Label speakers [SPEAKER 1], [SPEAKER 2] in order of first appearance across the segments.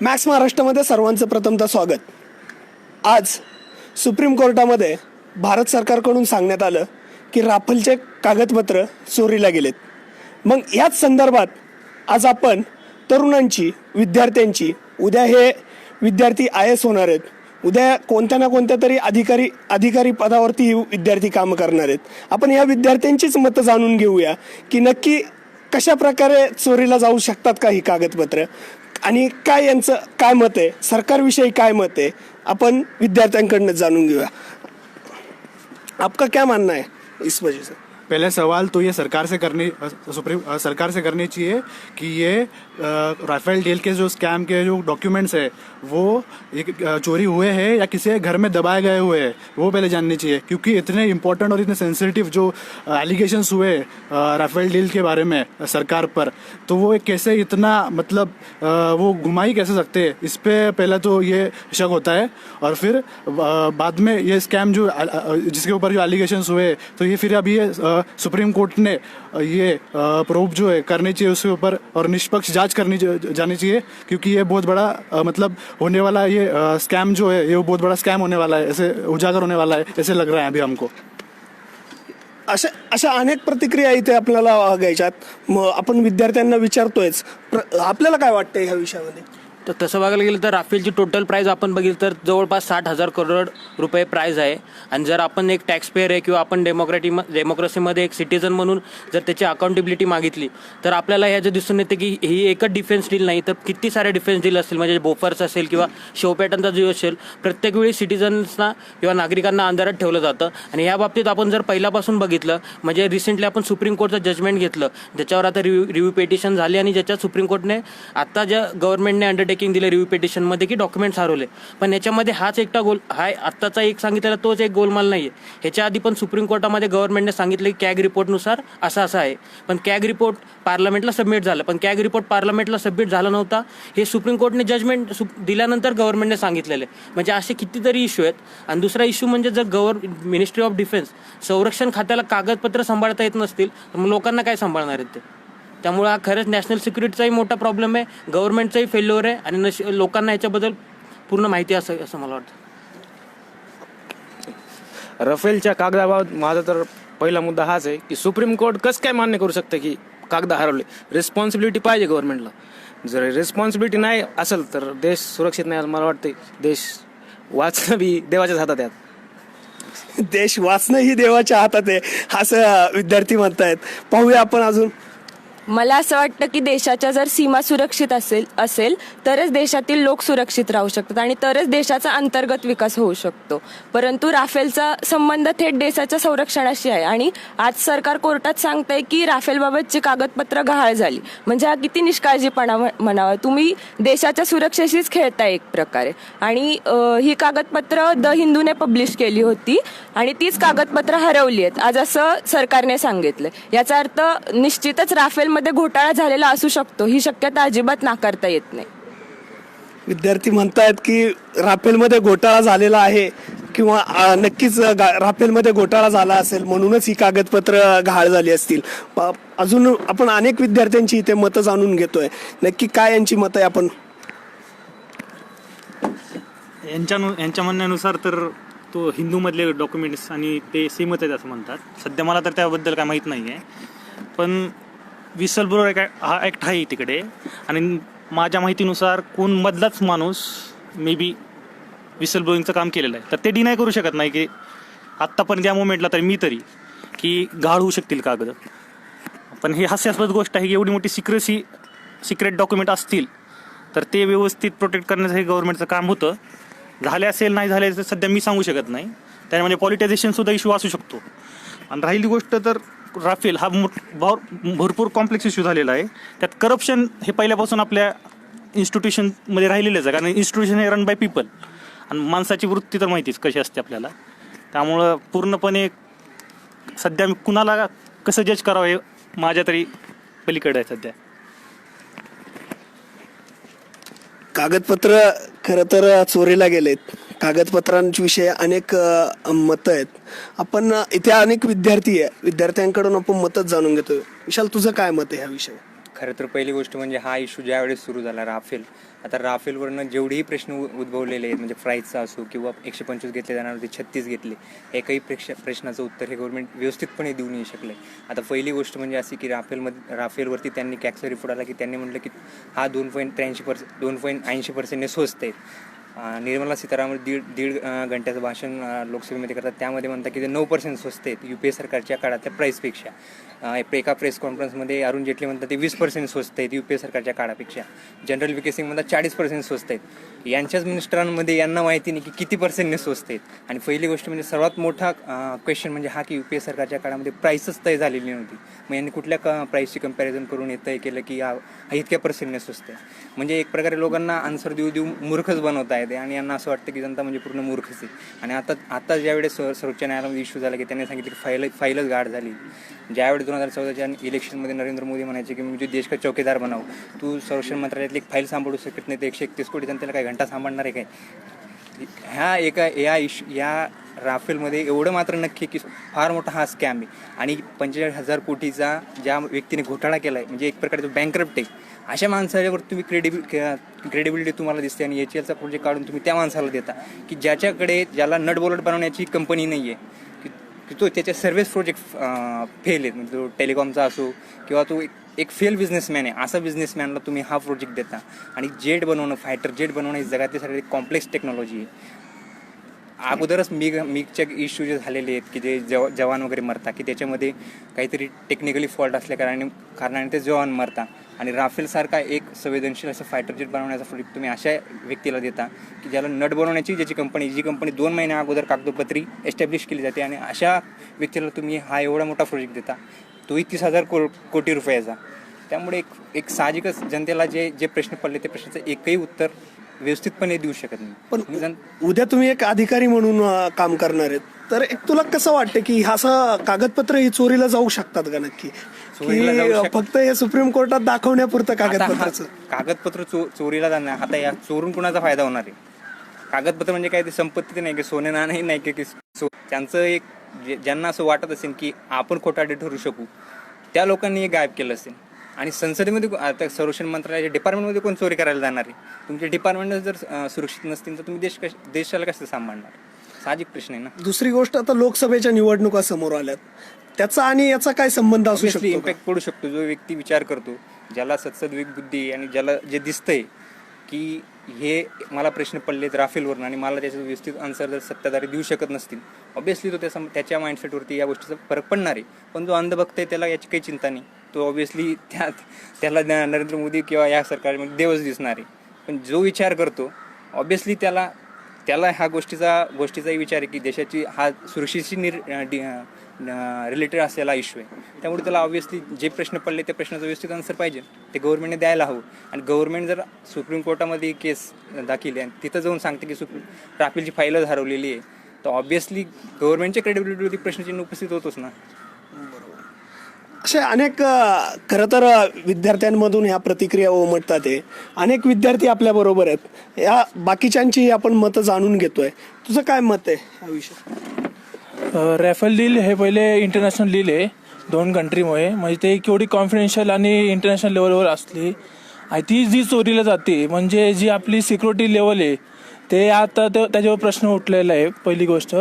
[SPEAKER 1] Max महाराष्ट्रामध्ये सर्वांचं प्रथमतः स्वागत. आज सुप्रीम कोर्टामध्ये भारत सरकारकडून सांगण्यात आलं की राफेलचे कागदपत्र चोरीला गेलेत. मग याच संदर्भात आज आपण तरुणांची विद्यार्थ्यांची उद्या हे विद्यार्थी आय एस होणार आहेत. उद्या कोणत्या ना कोणत्या तरी अधिकारी अधिकारी पदावरती विद्यार्थी कामं करणार आहेत. आपण या विद्यार्थ्यांचीच मतं जाणून घेऊया की नक्की कशा प्रकारे चोरीला जाऊ शकतात का ही कागदपत्र? आणि काय यांचं काय मत आहे? सरकारविषयी काय मत आहे? आपण विद्यार्थ्यांकडनं जाणून घेऊया. आपका क्या मानना है इस वजह से.
[SPEAKER 2] पहले सवाल तो ये सरकार से करनी, सुप्रीम सरकार से करनी चाहिए कि ये राफेल डील के जो स्कैम के जो डॉक्यूमेंट्स है, वो एक चोरी हुए हैं या किसी घर में दबाए गए हुए हैं, वो पहले जाननी चाहिए। क्योंकि इतने इंपॉर्टेंट और इतने सेंसिटिव जो एलिगेशंस हुए राफेल डील के बारे में सरकार पर तो वो कैसे इतना मतलब वो घुमाई कैसे सकते हैं? इस पर पहले तो ये शक होता है, और फिर बाद में ये स्कैम जो जिसके ऊपर जो एलिगेशंस हुए तो ये फिर अभी ये सुप्रीम कोर्ट ने ये प्रोब जो है करनी चाहिए उसके ऊपर और निष्पक्ष जांच करनी जानी चाहिए क्योंकि ये बहुत बड़ा मतलब होने वाला ये स्कैम जो है ये बहुत बड़ा स्कैम होने वाला है ऐसे उजागर होने वाला है ऐसे लग रहा है अभी हमको।
[SPEAKER 1] अशा अशा अनेक प्रतिक्रिया इथे आपल्याला घ्यायच्यात. मग आपण विद्यार्थ्यांना विचारतोयच. आपल्याला काय वाटतं ह्या विषयामध्ये?
[SPEAKER 3] तर तसं बघायला गेलं तर राफेलची टोटल प्राईज आपण बघितलं तर जवळपास साठ हजार करोड रुपये प्राईज आहे. आणि जर आपण एक टॅक्सपेअर आहे किंवा आपण डेमोक्रॅटी डेमोक्रेसीमध्ये एक सिटीजन म्हणून जर त्याची अकाउंटेबिलिटी मागितली तर आपल्याला ह्याचं दिसून येते की ही एकच डिफेन्स डील नाही तर किती सारे डिफेन्स डील असतील? म्हणजे बोफर्स असेल किंवा शोपॅटनचा जो असेल प्रत्येक वेळी सिटीजन्सना किंवा नागरिकांना अंधारात ठेवलं जातं. आणि या बाबतीत आपण जर पहिल्यापासून बघितलं म्हणजे रिसेंटली आपण सुप्रीम कोर्टचं जजमेंट घेतलं ज्याच्यावर आता रिव्ह्यू रिव्ह्यू पेटिशन झाली आणि ज्याच्यात सुप्रीम कोर्टने आत्ता ज्या गव्हर्नमेंटने अंडरटेकिंग दिलं रिव्ह्यू पिटिशनमध्ये की डॉक्युमेंट्स हरवले. पण याच्यामध्ये हाच एकटा गोल हाय आत्ताचा एक सांगितलेला तोच एक गोलमाल नाही आहे ह्याच्या आधी पण सुप्रीम कोर्टामध्ये गव्हर्नमेंटने सांगितलं की कॅग रिपोर्टनुसार असं असं आहे. पण कॅग रिपोर्ट पार्लमेंटला सबमिट झालं. पण कॅग रिपोर्ट पार्लमेंटला सबमिट झाला नव्हता. हे सुप्रीम कोर्टने जजमेंट दिल्यानंतर गव्हर्नमेंटने सांगितलेले म्हणजे असे कितीतरी इश्यू आहेत. आणि दुसरा इश्यू म्हणजे जर गव्हर् मिनिस्ट्री ऑफ डिफेन्स संरक्षण खात्याला कागदपत्र सांभाळता येत नसतील तर मग लोकांना काय सांभाळणार आहेत ते? त्यामुळे हा खरंच नॅशनल सिक्युरिटीचाही मोठा प्रॉब्लेम आहे गव्हर्नमेंटचाही फेल्युअर आहे आणि नश लोकांना याच्याबद्दल पूर्ण माहिती असं असं मला वाटतं.
[SPEAKER 4] रफेलच्या कागदाबाबत माझा तर पहिला मुद्दा हाच आहे की सुप्रीम कोर्ट कसं काय मान्य करू शकतं की कागद हरवले? रिस्पॉन्सिबिलिटी पाहिजे गव्हर्नमेंटला जर रिस्पॉन्सिबिलिटी नाही असेल तर देश सुरक्षित नाही असं मला वाटतं देश वाचणं बी देवाच्याच हातात आहे. आता.
[SPEAKER 1] देश वाचणं ही देवाच्या हातात आहे असं विद्यार्थी म्हणतायत. पाहूया आपण अजून
[SPEAKER 5] मला असं वाटतं की देशाच्या जर सीमा सुरक्षित असेल असेल तरच देशातील लोक सुरक्षित राहू शकतात आणि तरच देशाचा अंतर्गत विकास होऊ शकतो. परंतु राफेलचा संबंध थेट देशाच्या संरक्षणाशी आहे आणि आज सरकार कोर्टात सांगतंय की राफेलबाबतची कागदपत्र गहाळ झाली. म्हणजे हा किती निष्काळजीपणा म्हणावा. तुम्ही देशाच्या सुरक्षेशीच खेळताय एक प्रकारे. आणि ही कागदपत्र द हिंदूने पब्लिश केली होती आणि तीच कागदपत्र हरवली आहेत. आज असं सरकारने सांगितलं याचा अर्थ निश्चितच राफेल राफेलमध्ये घोटाळा झालेला असू शकतो. ही शक्यता अजिबात नाकारता येत नाही.
[SPEAKER 1] विद्यार्थी म्हणतायत की राफेलमध्ये घोटाळा झालेला आहे किंवा नक्कीच गा- राफेलमध्ये घोटाळा झाला असेल म्हणूनच ही कागदपत्र घाळ झाली असतील. अजून आपण अनेक विद्यार्थ्यांची इथे मतं जाणून घेतोय. नक्की काय यांची मतं आहे आपण?
[SPEAKER 6] यांच्या यांच्या म्हणण्यानुसार तर तो हिंदूमधले डॉक्युमेंट्स आणि ते सेमच आहेत असं म्हणतात. सध्या मला तर त्याबद्दल काय माहीत नाही आहे पण विसल ब्रोअर एक हा ॲक्ट आहे तिकडे. आणि माझ्या माहितीनुसार कोण मधलाच माणूस मे बी विसल ब्लोईंगचं काम केलेलं आहे. तर ते डिनाय करू शकत नाही की आत्तापर्यंत या मुवमेंटला तरी मी तरी की गाळ होऊ शकतील कागद पण हे हास्यास्पद गोष्ट आहे की एवढी मोठी सिक्रेसी सिक्रेट डॉक्युमेंट असतील तर ते व्यवस्थित प्रोटेक्ट करण्याचं हे गव्हर्नमेंटचं काम होतं. झाले असेल नाही झाले तर सध्या मी सांगू शकत नाही. त्याने म्हणजे पॉलिटायझेशनसुद्धा इश्यू असू शकतो. आणि राहिली गोष्ट तर राफेल हा मोठ भरपूर कॉम्प्लेक्स इश्यू झालेला आहे. त्यात करप्शन हे पहिल्यापासून आपल्या इन्स्टिट्यूशनमध्ये राहिलेलंच आहे. कारण इन्स्टिट्यूशन हे रन बाय पीपल आणि माणसाची वृत्ती तर माहितीच कशी असते आपल्याला. त्यामुळं पूर्णपणे सध्या मी कुणाला कसं जज करावं हे माझ्या तरी पलीकडे आहे सध्या.
[SPEAKER 1] कागदपत्र खरं तर चोरीला गेलेत. कागदपत्रांविषयी अनेक मतं आहेत. आपण इथे अनेक विद्यार्थी आहे. विद्यार्थ्यांकडून आपण मतच जाणून घेतोय. विशाल तुझं काय मत आहे ह्या विषयी
[SPEAKER 7] खरं तर पहिली गोष्ट म्हणजे हा इश्यू ज्यावेळेस सुरू झाला राफेल. आता राफेलवरनं जेवढेही प्रश्न उद्भवलेले आहेत म्हणजे फ्राईजचा असो किंवा एकशे पंचवीस घेतले जाणार होते छत्तीस घेतले एकही प्रेक्ष प्रश्नाचं उत्तर हे गव्हर्नमेंट व्यवस्थितपणे देऊ नाही शकले आता पहिली गोष्ट म्हणजे अशी की राफेलमध्ये राफेलवरती त्यांनी कॅक्सचा रिपोर्ट आला की त्यांनी म्हटलं की हा दोन पॉईंट त्र्याऐंशी पर्सेंट दोन पॉईंट ऐंशी पर्सेंटने स्वस्त आहेत. निर्मला सीतारामन दीड दीड घंट्याचं भाषण लोकसभेमध्ये करतात. त्यामध्ये म्हणतात की ते नऊ पर्सेंट स्वस्त आहेत. यू पी ए सरकारच्या काळातल्या प्राईसपेक्षा एका प्रेस कॉन्फरन्समध्ये अरुण जेटली म्हणतात ते वीस पर्सेंट स्वस्त आहेत यू पी ए सरकारच्या काळापेक्षा. जनरल विके सिंग म्हणतात चाळीस पर्सेंट स्वस्त आहेत. यांच्याच मिनिस्टरांमध्ये यांना माहिती नाही की किती पर्सेंटने स्वस्त आहेत. आणि पहिली गोष्ट म्हणजे सर्वात मोठा क्वेश्चन म्हणजे हा की यू पी ए सरकारच्या काळामध्ये प्राईसच तय झालेली नव्हती. मग यांनी कुठल्या क प्राईसची कंपॅरिझन करून हे तय केलं की हा हा इतक्या पर्सेंटने स्वस्त आहे. म्हणजे एक प्रकारे लोकांना आन्सर देऊ देऊ मूर्खच बनवता येते आणि यांना असं वाटतं की जनता म्हणजे पूर्ण मूर्खच आहे. आणि आता आता ज्यावेळेस सर्वोच्च न्यायालयामध्ये इश्यू झाला की त्यांनी सांगितलं की फाईल फाईलच गाढ झाली. ज्यावेळेस दोन हजार चौदाच्या इलेक्शनमध्ये नरेंद्र मोदी म्हणायचे की मी तुझे देश का चौकीदार बनाव तू संरक्षण मंत्रालयातली एक फाईल सांभाळू शकत नाही तर एकशे एकतीस कोटी जनतेला काय घंटा सांभाळणार आहे काय? ह्या एका या इश या राफेलमध्ये एवढं मात्र नक्की की फार मोठा हा स्कॅम आहे. आणि पंचेचाळीस हजार कोटीचा ज्या व्यक्तीने घोटाळा केला आहे म्हणजे एक प्रकारे तो बँकरप्ट आहे. अशा माणसाच्यावर तुम्ही क्रेडिबि क्रेडिबिलिटी तुम्हाला दिसते आणि एच एलचा प्रोजेक्ट काढून तुम्ही त्या माणसाला देता की ज्याच्याकडे ज्याला नटबोलट बनवण्याची कंपनी नाही आहे की तो त्याचे सर्वच प्रोजेक्ट फेल आहेत म्हणजे तो टेलिकॉमचा असो किंवा तो एक एक फेल बिझनेसमॅन आहे. असा बिझनेसमॅनला तुम्ही हा प्रोजेक्ट देता. आणि जेट बनवणं फायटर जेट बनवणं ही जगातली सगळ्यात कॉम्प्लेक्स टेक्नॉलॉजी आहे. अगोदरच मिग मिगचे इश्यू जे झालेले आहेत की जे जव जवान वगैरे मरतात की त्याच्यामध्ये काहीतरी टेक्निकली फॉल्ट असल्या कारणाने कारणाने ते जवान मरतात. आणि राफेलसारखा एक संवेदनशील असं फायटर जेट बनवण्याचा प्रोजेक्ट तुम्ही अशा व्यक्तीला देता की ज्याला नट बनवण्याची ज्याची कंपनी जी कंपनी दोन महिन्या अगोदर कागदोपत्री एस्टॅब्लिश केली जाते आणि अशा व्यक्तीला तुम्ही हा एवढा मोठा प्रोजेक्ट देता तोही तीस हजार को कोटी रुपयाचा. त्यामुळे एक एक साहजिकच जनतेला जे जे प्रश्न पडले ते प्रश्नाचं एकही उत्तर व्यवस्थितपणे देऊ शकत नाही.
[SPEAKER 1] पण उद्या तुम्ही एक अधिकारी म्हणून अं, काम करणार आहेत. तर एक तुला कसं वाटतं की हा असं कागदपत्र ही चोरीला जाऊ शकतात का नक्की?
[SPEAKER 7] चोरीला
[SPEAKER 1] की
[SPEAKER 7] जाऊ
[SPEAKER 1] अं,
[SPEAKER 7] शकतात.
[SPEAKER 1] फक्त हे सुप्रीम कोर्टात दाखवण्यापुरतं
[SPEAKER 7] आता हा
[SPEAKER 1] कागदपत्राचं?
[SPEAKER 7] कागदपत्र चो चोरीला जाणार आता या चोरून कुणाचा फायदा होणार आहे? कागदपत्र म्हणजे काय? ते संपत्ती नाही की सोने नाणंही नाही की- की सो त्यांचं एक जे- ज्यांना असं वाटत असेल की आपण खोटाडे ठरू शकू त्या लोकांनी हे गायब केलं असेल. आणि संसदेमध्ये आता संरक्षण मंत्रालयाच्या डिपार्टमेंटमध्ये कोण चोरी करायला जाणार आहे? तुमचे डिपार्टमेंट जर अं, सुरक्षित नसतील तर तुम्ही देश कश देशाला कसं सांभाळणार? साहजिक प्रश्न आहे ना?
[SPEAKER 1] दुसरी गोष्ट आता लोकसभेच्या निवडणुका समोर आल्यात. त्याचा आणि याचा काय संबंध असू शकतो?
[SPEAKER 7] इम्पॅक्ट पडू शकतो. जो व्यक्ती विचार करतो ज्याला सत्सद्विक बुद्धी आणि ज्याला जे दिसतंय की हे मला प्रश्न पडलेत राफेलवरून आणि मला त्याचं व्यवस्थित आन्सर जर सत्ताधारी देऊ शकत नसतील ऑब्विसली तो त्याचा त्याच्या माइंडसेटवरती या गोष्टीचा फरक पडणार आहे. पण जो अंधभक्त आहे त्याला याची काही चिंता नाही. तो ऑब्विसली त्या त्याला नरेंद्र मोदी किंवा या सरकारमध्ये देवच दिसणार आहे. पण जो विचार करतो ऑब्विसली त्याला त्याला ह्या गोष्टीचा गोष्टीचाही विचार आहे की देशाची हा सुरक्षेशी निर रिलेटेड असलेला इश्यू आहे. त्यामुळे त्याला ऑब्विसली जे प्रश्न पडले त्या प्रश्नाचं व्यवस्थित आन्सर पाहिजे. ते गव्हर्नमेंटने द्यायला हवं. आणि गव्हर्नमेंट जर सुप्रीम कोर्टामध्ये केस दाखल आणि तिथं जाऊन सांगते की सुप्रीम राफेलची फाईलच हरवलेली आहे तर ऑब्विसली गव्हर्नमेंटच्या क्रेडिबिलिटीवरती प्रश्नचिन्ह उपस्थित होतोच ना.
[SPEAKER 1] असे अनेक खरं तर विद्यार्थ्यांमधून ह्या प्रतिक्रिया उमटतात आहे अनेक विद्यार्थी आपल्या बरोबर आहेत. या बाकीच्यांची आपण मतं जाणून घेतोय. तुझं काय मत आहे या विषयी
[SPEAKER 8] रॅफेल डील हे पहिले इंटरनॅशनल डील आहे दोन कंट्रीमुळे म्हणजे ते केवढी कॉन्फिडेन्शियल आणि इंटरनॅशनल लेवलवर असली. आणि ती जी चोरीला जाते म्हणजे जी आपली सिक्युरिटी लेवल आहे ते आता त्याच्यावर प्रश्न उठलेला आहे पहिली गोष्ट.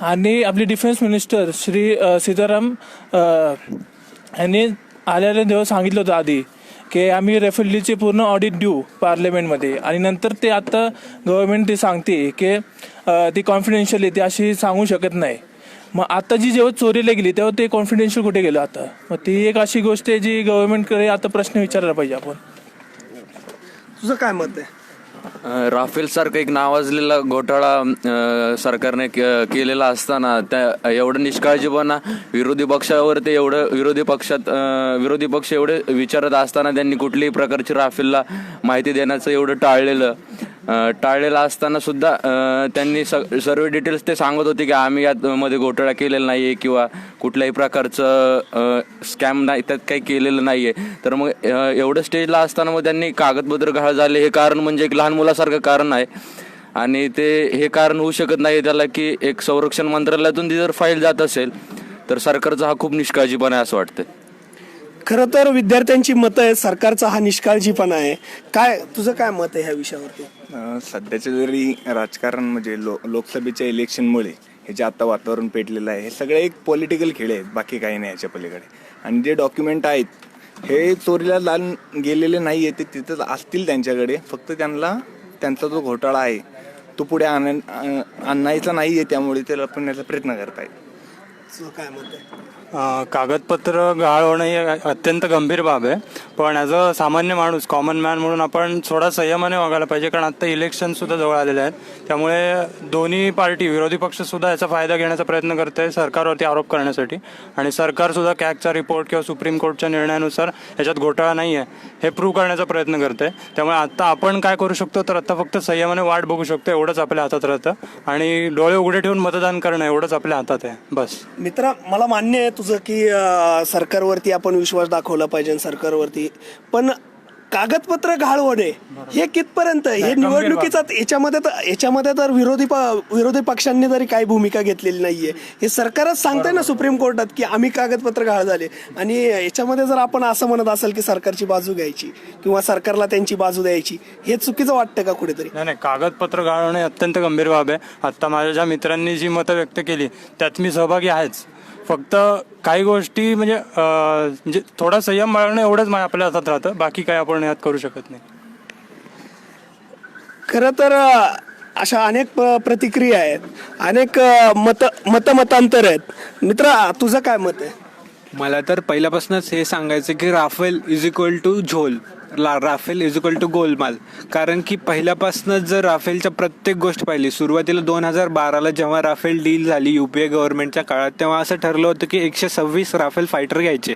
[SPEAKER 8] आणि आपली डिफेन्स मिनिस्टर श्री सीताराम यांनी आलेल्या दिवस सांगितलं होतं आधी की आम्ही रेफेलची पूर्ण ऑडिट देऊ पार्लमेंटमध्ये आणि नंतर ते आता गव्हर्नमेंट ते सांगते की ती कॉन्फिडेन्शियल आहे ती अशी सांगू शकत नाही. मग आता जी जेव्हा चोरीला गेली तेव्हा ते कॉन्फिडेन्शियल कुठे गेलं आता? मग ती एक अशी गोष्ट आहे जी गव्हर्नमेंटकडे आता प्रश्न विचारायला पाहिजे आपण.
[SPEAKER 1] तुझं काय मत आहे?
[SPEAKER 9] राफेल सारखं एक नावाजलेला घोटाळा सरकारने के- केलेला असताना त्या एवढं निष्काळजीपणा विरोधी पक्षावर ते एवढं विरोधी पक्षात विरोधी पक्ष एवढे विचारत असताना त्यांनी कुठल्याही प्रकारची राफेलला माहिती देण्याचं एवढं टाळलेलं. टाळलेला असताना सुद्धा त्यांनी स- सर्व डिटेल्स ते सांगत होते की आम्ही यात मध्ये घोटाळा केलेला आहे किंवा कुठल्याही प्रकारचं स्कॅम नाही त्यात काही केलेलं नाही आहे तर मग एवढं स्टेजला असताना मग त्यांनी कागदपत्र गहाळ झाले. हे कारण म्हणजे एक लहान मुलासारखं कारण आहे. आणि ते हे कारण होऊ शकत नाही त्याला की एक संरक्षण मंत्रालयातून ती जर फाईल जात असेल तर सरकारचा हा खूप निष्काळजीपणा आहे असं वाटतं
[SPEAKER 1] खरं तर विद्यार्थ्यांची मतं आहे सरकारचा हा निष्काळजीपणा आहे. काय तुझं काय मत आहे ह्या विषयावरती?
[SPEAKER 10] अ, सध्याच्या जरी राजकारण म्हणजे लो लोकसभेच्या इलेक्शनमुळे हे जे आता वातावरण पेटलेलं आहे हे सगळे एक पॉलिटिकल खेळ आहेत बाकी काही नाही याच्या पलीकडे. आणि जे डॉक्युमेंट आहेत हे चोरीला लाल गेलेले नाही आहे ते तिथंच असतील त्यांच्याकडे. फक्त त्यांना त्यांचा जो घोटाळा आहे तो पुढे आण आणायचा नाही आहे त्यामुळे त्याला पण याचा प्रयत्न करतायत.
[SPEAKER 1] तुझं काय मत आहे?
[SPEAKER 11] कागदपत्र गहाळ होणं ही अत्यंत गंभीर बाब आहे. पण ॲज अ सामान्य माणूस कॉमन मॅन म्हणून आपण थोडा संयमाने वागायला पाहिजे कारण आत्ता इलेक्शन सुद्धा जवळ आलेले आहेत. त्यामुळे दोन्ही पार्टी विरोधी पक्ष सुद्धा याचा फायदा घेण्याचा प्रयत्न करत आहे सरकारवरती आरोप करण्यासाठी. आणि सरकार सुद्धा कॅगचा रिपोर्ट किंवा सुप्रीम कोर्टच्या निर्णयानुसार याच्यात घोटाळा नाही आहे हे प्रूव्ह करण्याचा प्रयत्न करते त्यामुळे आत्ता आपण काय करू शकतो तर आत्ता फक्त संयमाने वाट बघू शकतो एवढंच आपल्या हातात राहतं. आणि डोळे उघडे ठेवून मतदान करणं एवढंच आपल्या हातात आहे. बस.
[SPEAKER 1] मित्रा मला मान्य आहे तुझं की अं, सरकारवरती आपण विश्वास दाखवला पाहिजे सरकारवरती. पण कागदपत्र घाळ होणे हे कितपर्यंत? हे निवडणुकीचा याच्यामध्ये तर याच्यामध्ये तर विरोधी प- विरोधी पक्षांनी तरी काही भूमिका घेतलेली नाहीये. हे सरकारच सांगतंय ना सुप्रीम कोर्टात की आम्ही कागदपत्र घाळ झाले आणि याच्यामध्ये जर आपण असं म्हणत असेल की सरकारची बाजू घ्यायची किंवा सरकारला त्यांची बाजू द्यायची हे चुकीचं वाटतं का कुठेतरी?
[SPEAKER 11] नाही नाही कागदपत्र गाळणं हे अत्यंत गंभीर बाब आहे. आत्ता माझ्या ज्या मित्रांनी जी मतं व्यक्त केली त्यात मी सहभागी आहेच. फक्त काही गोष्टी म्हणजे म्हणजे थोडा संयम बाळगणं एवढंच आपल्या हातात राहतं. बाकी काय आपण यात करू शकत नाही.
[SPEAKER 1] खरं तर अशा अनेक प- प्रतिक्रिया आहेत. अनेक मत मतमतांतर आहेत. मित्रा तुझं काय मत आहे?
[SPEAKER 12] मला तर पहिल्यापासूनच हे सांगायचं की राफेल इज इक्वल टू झोल. ला राफेल इज इक्वल टू गोलमाल. कारण की पहिल्यापासूनच जर राफेलच्या प्रत्येक गोष्ट पाहिली सुरुवातीला दोन हजार बाराला जेव्हा राफेल डील झाली युपीए गव्हर्नमेंटच्या काळात तेव्हा असं ठरलं होतं की एकशे सव्वीस राफेल फायटर घ्यायचे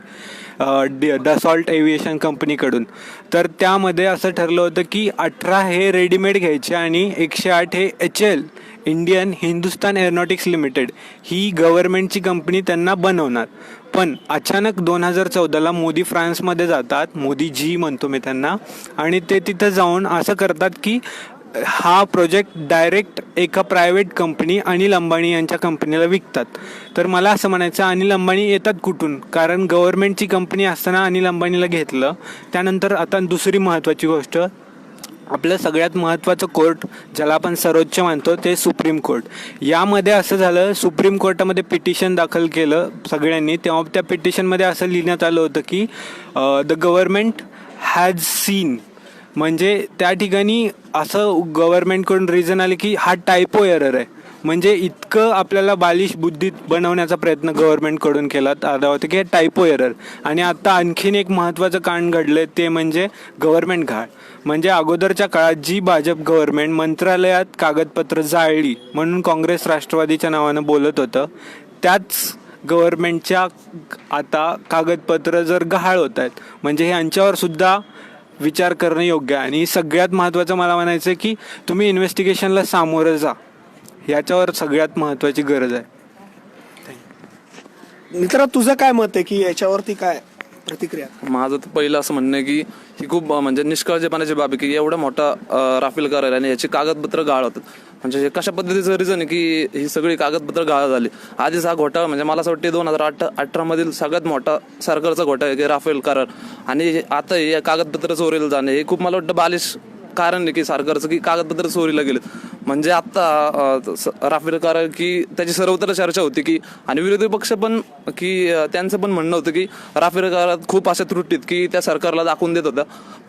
[SPEAKER 12] डसॉल्ट एव्हिएशन कंपनीकडून तर त्यामध्ये असं ठरलं होतं की अठरा हे रेडीमेड घ्यायचे आणि एकशे आठ हे H L Indian Hindustan aeronautics limited ही गव्हर्नमेंटची कंपनी त्यांना बनवणार. पण अचानक दोन हजार चौदाला मोदी फ्रान्समध्ये जातात. मोदी जी म्हणतो मी त्यांना. आणि ते तिथं जाऊन असं करतात की हा प्रोजेक्ट डायरेक्ट एका प्रायव्हेट कंपनी अनिल अंबानी यांच्या कंपनीला विकतात. तर मला असं म्हणायचं अनिल अंबानी येतात कुठून? कारण गव्हर्नमेंटची कंपनी असताना अनिल अंबानीला घेतलं. त्यानंतर आता दुसरी महत्त्वाची गोष्ट आपलं सगळ्यात महत्त्वाचं कोर्ट ज्याला आपण सर्वोच्च मानतो ते सुप्रीम कोर्ट. यामध्ये असं झालं सुप्रीम कोर्टामध्ये पिटिशन दाखल केलं सगळ्यांनी. तेव्हा त्या पिटिशनमध्ये असं लिहिण्यात आलं होतं की द गव्हर्नमेंट हॅज सीन म्हणजे त्या ठिकाणी असं गव्हर्नमेंटकडून रिझन आले की हा टायपो एरर आहे. म्हणजे इतकं आपल्याला बालिश बुद्धीत बनवण्याचा प्रयत्न गव्हर्नमेंटकडून केला. आता होता की हे टायपो एरर आणि आता आणखीन एक महत्त्वाचं कांड घडलं ते म्हणजे गव्हर्नमेंट घाळ म्हणजे अगोदरच्या काळात जी भाजप गव्हर्नमेंट मंत्रालयात कागदपत्र जाळली म्हणून काँग्रेस राष्ट्रवादीच्या नावानं बोलत होतं त्याच गव्हर्नमेंटच्या आता कागदपत्र जर गहाळ होत आहेत म्हणजे हे यांच्यावर सुद्धा विचार करणं योग्य आहे. आणि सगळ्यात महत्त्वाचं मला म्हणायचं आहे की तुम्ही इन्व्हेस्टिगेशनला सामोरं जा. याच्यावर सगळ्यात महत्त्वाची गरज आहे.
[SPEAKER 1] मित्रा तुझं काय मत आहे की याच्यावरती काय प्रतिक्रिया?
[SPEAKER 9] माझं तर पहिलं असं म्हणणं आहे की ही खूप म्हणजे निष्काळजीपणाची बाब आहे की एवढा मोठा राफेल करार आहे आणि याची कागदपत्र गाळ होतात म्हणजे हे कशा पद्धतीचं रिझन आहे की ही सगळी कागदपत्र गाळ झाली? आधीच हा घोटाळा म्हणजे मला असं वाटते दोन हजार अठरा अठरा मधील सगळ्यात मोठा सरकारचा घोटाळा आहे की राफेल करार. आणि आता हे कागदपत्र चोरीला जाणे हे खूप मला वाटतं बालिश कारण आहे की सरकारचं की कागदपत्र चोरीला गेले म्हणजे आता राफेल की त्याची सर्वत्र चर्चा होती की आणि विरोधी पक्ष पण की त्यांचं पण म्हणणं होतं की राफेल करारात खूप अशा त्रुटीत की त्या सरकारला दाखवून देत होता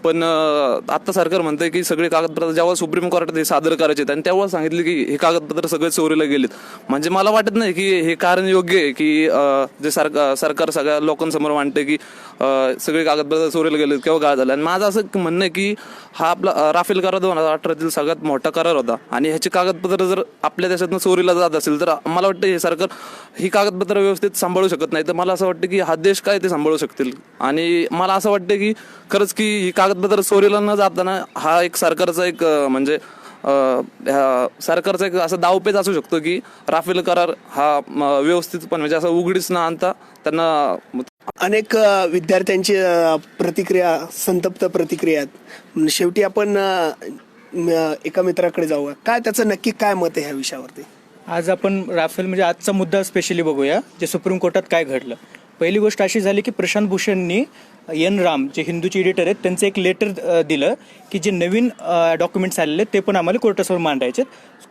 [SPEAKER 9] पण आता सरकार म्हणतंय की सगळे कागदपत्र जेव्हा सुप्रीम कोर्टात हे सादर करायचे आहेत आणि तेव्हा सांगितले की हे कागदपत्र सगळे चोरीला गेलेत. म्हणजे मला वाटत नाही की हे कारण योग्य आहे की जे सरकार सरकार सगळ्या लोकांसमोर मांडते की सगळे कागदपत्र चोरीला गेलेत किंवा काय झालं आणि माझं असं म्हणणं आहे की हा आपला राफेल करार दोन हजार अठरातील सगळ्यात मोठा करार होता. आणि आणि ह्याची कागदपत्र जर आपल्या देशातनं चोरीला जात असेल तर मला वाटतं हे सरकार ही कागदपत्र व्यवस्थित सांभाळू शकत नाही. तर मला असं वाटतं की हा देश काय ते सांभाळू शकतील? आणि मला असं वाटतं की खरंच की ही कागदपत्र चोरीला न जाताना हा एक सरकारचा एक म्हणजे सरकारचा एक असा दावपेच असू शकतो की राफेल करार हा व्यवस्थित पण म्हणजे असं उघडीच न आणता त्यांना
[SPEAKER 1] अनेक विद्यार्थ्यांची प्रतिक्रिया संतप्त प्रतिक्रिया आहेत. शेवटी आपण म, एका मित्राकडे जाऊया. काय त्याचं नक्की काय मत आहे ह्या विषयावरती?
[SPEAKER 13] आज आपण राफेल म्हणजे आजचा मुद्दा स्पेशली बघूया जे सुप्रीम कोर्टात काय घडलं. पहिली गोष्ट अशी झाली की प्रशांत भूषणनी एन राम जे हिंदूचे एडिटर आहेत त्यांचं एक लेटर दिलं की जे नवीन डॉक्युमेंट्स आलेले आहेत ते पण आम्हाला कोर्टासमोर मांडायचे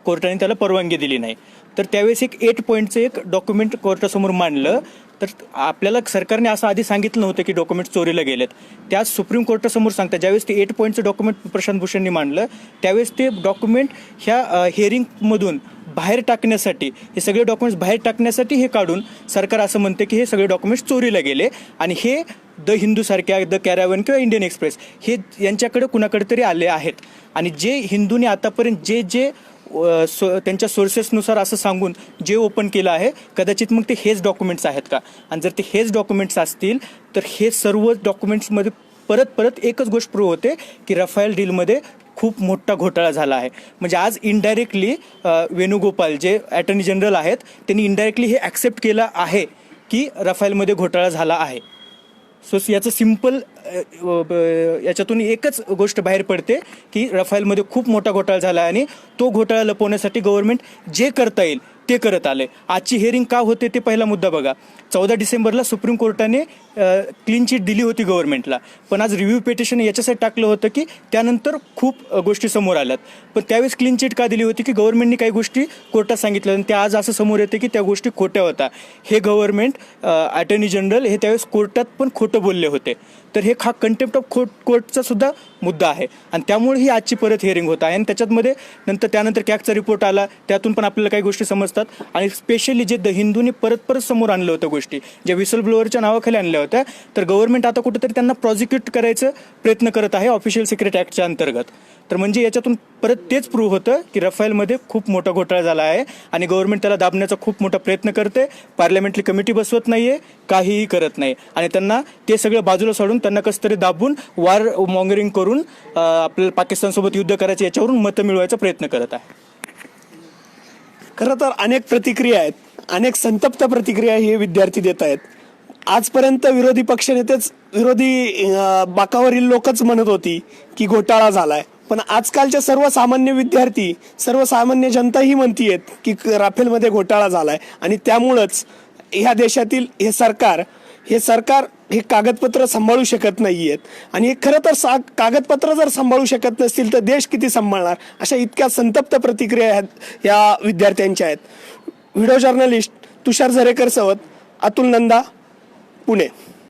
[SPEAKER 13] कोर्टाने त्याला परवानगी दिली नाही. तर त्यावेळेस एक एट पॉईंटचं एक डॉक्युमेंट कोर्टासमोर मांडलं. तर आपल्याला सरकारने असं आधी सांगितलं नव्हतं की डॉक्युमेंट चोरीला गेलेत. त्याच सुप्रीम कोर्टासमोर सांगतात ज्यावेळेस ते एट पॉईंटचं डॉक्युमेंट प्रशांत भूषणनी मांडलं त्यावेळेस ते डॉक्युमेंट ह्या हिअरिंगमधून बाहेर टाकण्यासाठी हे सगळे डॉक्युमेंट्स बाहेर टाकण्यासाठी हे काढून सरकार असं म्हणते की हे सगळे डॉक्युमेंट्स चोरीला गेले. आणि हे द हिंदूसारख्या द कॅरावन किंवा इंडियन एक्सप्रेस हे यांच्याकडे कुणाकडे तरी आले आहेत. आणि जे हिंदूने आतापर्यंत जे जे सो त्यांच्या सोर्सेसनुसार असं सांगून जे ओपन केलं आहे कदाचित मग ते हेच डॉक्युमेंट्स आहेत का? आणि जर ते हेच डॉक्युमेंट्स असतील तर हे सर्व डॉक्युमेंट्समध्ये परत परत एकच गोष्ट प्रूव्ह होते की रफायल डीलमध्ये खूप मोठा घोटाळा झाला आहे. म्हणजे आज इनडायरेक्टली वेणुगोपाल जे ॲटर्नी जनरल आहेत त्यांनी इनडायरेक्टली हे ॲक्सेप्ट केलं आहे की रफायलमध्ये घोटाळा झाला आहे. सो याचं सिंपल याच्यातून एकच गोष्ट बाहेर पडते की रफायलमध्ये खूप मोठा घोटाळा झाला आहे आणि तो घोटाळा लपवण्यासाठी गव्हर्नमेंट जे करता येईल ते करत आले आजची हेअरिंग का होते ते पहिला मुद्दा बघा. चौदा डिसेंबरला सुप्रीम कोर्टाने क्लीन चिट दिली होती गव्हर्नमेंटला पण आज रिव्ह्यू पेटिशन याच्यासाठी टाकलं होतं की त्यानंतर खूप गोष्टी समोर आल्यात. पण त्यावेळेस क्लीन चिट का दिली होती की गव्हर्नमेंटने काही गोष्टी कोर्टात सांगितल्या आणि त्या आज असं समोर येते की त्या गोष्टी खोट्या होत्या हे गव्हर्नमेंट अटर्नी जनरल हे त्यावेळेस कोर्टात पण खोटं बोलले होते. तर हे हा कंटेम्प्ट ऑफ कोर्ट कोर्टचा सुद्धा मुद्दा आहे. आणि त्यामुळे ही आजची परत हिअरिंग होत आहे. आणि त्याच्यातमध्ये नंतर त्यानंतर कॅकचा रिपोर्ट आला. त्यातून पण आपल्याला काही गोष्टी समजतात. आणि स्पेशली जे द हिंदूने परत परत समोर आणलं होतं गोष्टी. ज्या विसल ब्लोअरच्या नावाखाली आणल्या होत्या. तर गव्हर्नमेंट आता कुठेतरी त्यांना प्रॉसिक्यूट करायचं प्रयत्न करत आहे ऑफिशियल सिक्रेट ॲक्टच्या अंतर्गत. तर म्हणजे याच्यातून परत तेच प्रूव्ह होतं की रफायलमध्ये खूप मोठा घोटाळा झाला आहे आणि गव्हर्नमेंट त्याला दाबण्याचा खूप मोठा प्रयत्न करते. पार्लमेंटली कमिटी बसवत नाही आहे काहीही करत नाही. आणि त्यांना ते सगळं बाजूला सोडून त्यांना कसं तरी दाबून वार मॉंगरिंग करून आपल्याला पाकिस्तानसोबत युद्ध करायचं याच्यावरून मतं मिळवायचा प्रयत्न करत आहे.
[SPEAKER 1] खरं तर अनेक प्रतिक्रिया आहेत. अनेक संतप्त प्रतिक्रिया हे विद्यार्थी देत आहेत. आजपर्यंत विरोधी पक्षनेतेच विरोधी बाकावरील लोकच म्हणत होती की घोटाळा झालाय. पण आजकालच्या सर्वसामान्य विद्यार्थी सर्वसामान्य जनताही म्हणतीयेत की क- राफेलमध्ये घोटाळा झालाय. आणि त्यामुळंच ह्या देशातील हे सरकार हे सरकार हे कागदपत्र सांभाळू शकत नाही आहेत आणि हे खरं तर सा कागदपत्र जर सांभाळू शकत नसतील तर देश किती सांभाळणार? अशा इतक्या संतप्त प्रतिक्रिया आहेत या विद्यार्थ्यांच्या आहेत. व्हिडिओ जर्नलिस्ट तुषार झरेकर सवत अतुल नंदा पुणे